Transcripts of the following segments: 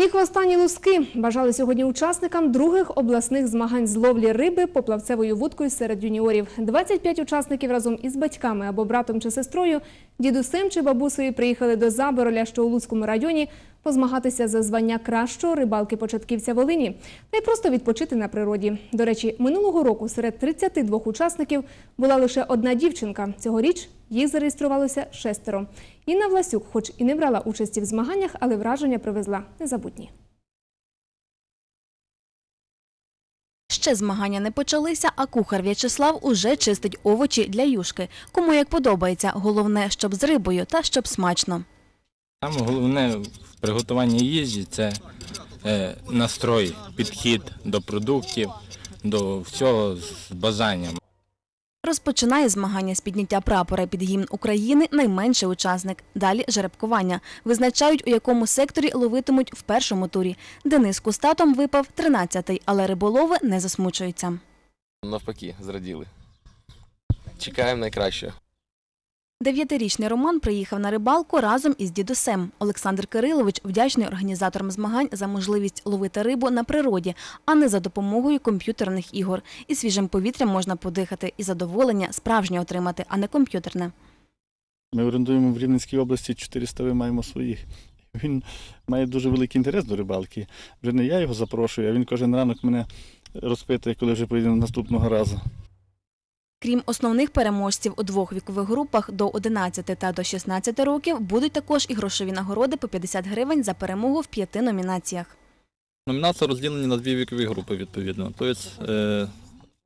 Ні останні луски бажали сьогодні учасникам других обласних змагань з ловлі риби поплавцевою вудкою серед юніорів. 25 учасників разом із батьками або братом чи сестрою, дідусем чи бабусею приїхали до Забороля, що у Луцькому районі, позмагатися за звання кращого рибалки-початківця Волині та й просто відпочити на природі. До речі, минулого року серед 32 учасників була лише одна дівчинка. Цьогоріч їх зареєструвалося шестеро. Інна Власюк, хоч і не брала участі в змаганнях, але враження привезла незабутні. Ще змагання не почалися, а кухар В'ячеслав уже чистить овочі для юшки. Кому як подобається. Головне, щоб з рибою та щоб смачно. Саме головне в приготуванні їжі це е, настрой, підхід до продуктів, до всього з бажанням. Розпочинає змагання з підняття прапора під гімн України найменший учасник. Далі жеребкування. Визначають, у якому секторі ловитимуть в першому турі. Денис Кустатом випав 13-й, але риболови не засмучуються. Навпаки, зраділи. Чекаємо найкращого. Дев'ятирічний Роман приїхав на рибалку разом із дідусем. Олександр Кирилович вдячний організаторам змагань за можливість ловити рибу на природі, а не за допомогою комп'ютерних ігор. І свіжим повітрям можна подихати, і задоволення справжнє отримати, а не комп'ютерне. Ми орендуємо в Рівненській області 400 ви маємо своїх. Він має дуже великий інтерес до рибалки. Вже не я його запрошую, а він кожен ранок мене розпитує, коли вже поїдемо наступного разу. Крім основних переможців у двох вікових групах до 11 та до 16 років, будуть також і грошові нагороди по 50 гривень за перемогу в п'яти номінаціях. Номінації розділені на дві вікові групи, відповідно. Тобто, е,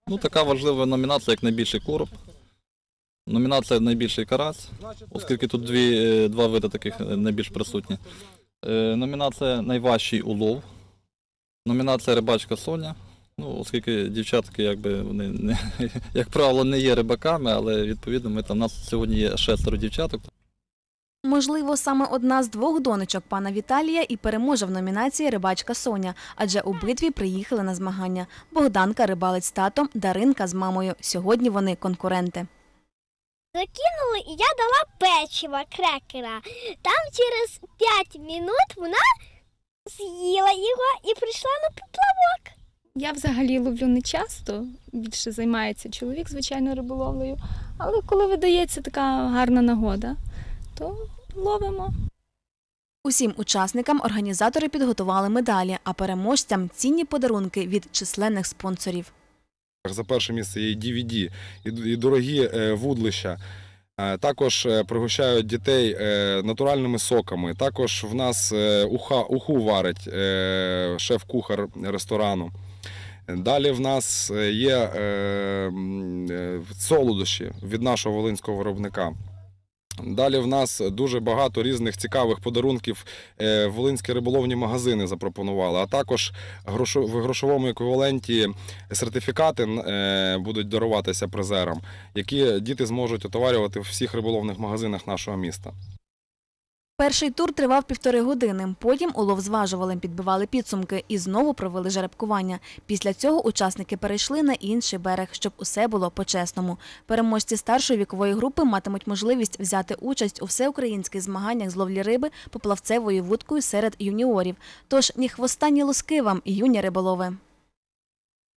ну, така важлива номінація, як найбільший короб. Номінація найбільший карась, оскільки тут дві, е, два види таких е, найбільш присутні. Номінація найважчий улов. Номінація рибачка Соня. Ну, оскільки дівчатки, якби вони не, як правило, не є рибаками, але відповідно ми там у нас сьогодні є шестеро дівчаток. Можливо, саме одна з двох донечок пана Віталія і переможе в номінації Рибачка Соня, адже у битві приїхали на змагання. Богданка рибалить з татом, Даринка з мамою. Сьогодні вони конкуренти. Закинули, і я дала печиво, крекера. Там через 5 минут вона з'їла його і прийшла на поплавок. Я взагалі ловлю не часто, більше займається чоловік, звичайно, риболовлею. Але коли видається така гарна нагода, то ловимо. Усім учасникам організатори підготували медалі, а переможцям цінні подарунки від численних спонсорів. За перше місце є і DVD, і дорогі е, вудлища. Е, Також е, пригощають дітей натуральними соками. Також в нас уха, уху варить шеф-кухар ресторану. Далі в нас е, є е, е, солодощі від нашого волинського виробника. Далі в нас дуже багато різних цікавих подарунків е, волинські риболовні магазини запропонували, а також в грошовому еквіваленті сертифікати будуть даруватися призерам, які діти зможуть отоварювати в всіх риболовних магазинах нашого міста. Перший тур тривав півтори години. Потім улов зважували, підбивали підсумки і знову провели жеребкування. Після цього учасники перейшли на інший берег, щоб усе було по-чесному. Переможці старшої вікової групи матимуть можливість взяти участь у всеукраїнських змаганнях з ловлі риби поплавцевою вудкою серед юніорів. Тож ні хвоста, ні луски вам, юні риболови.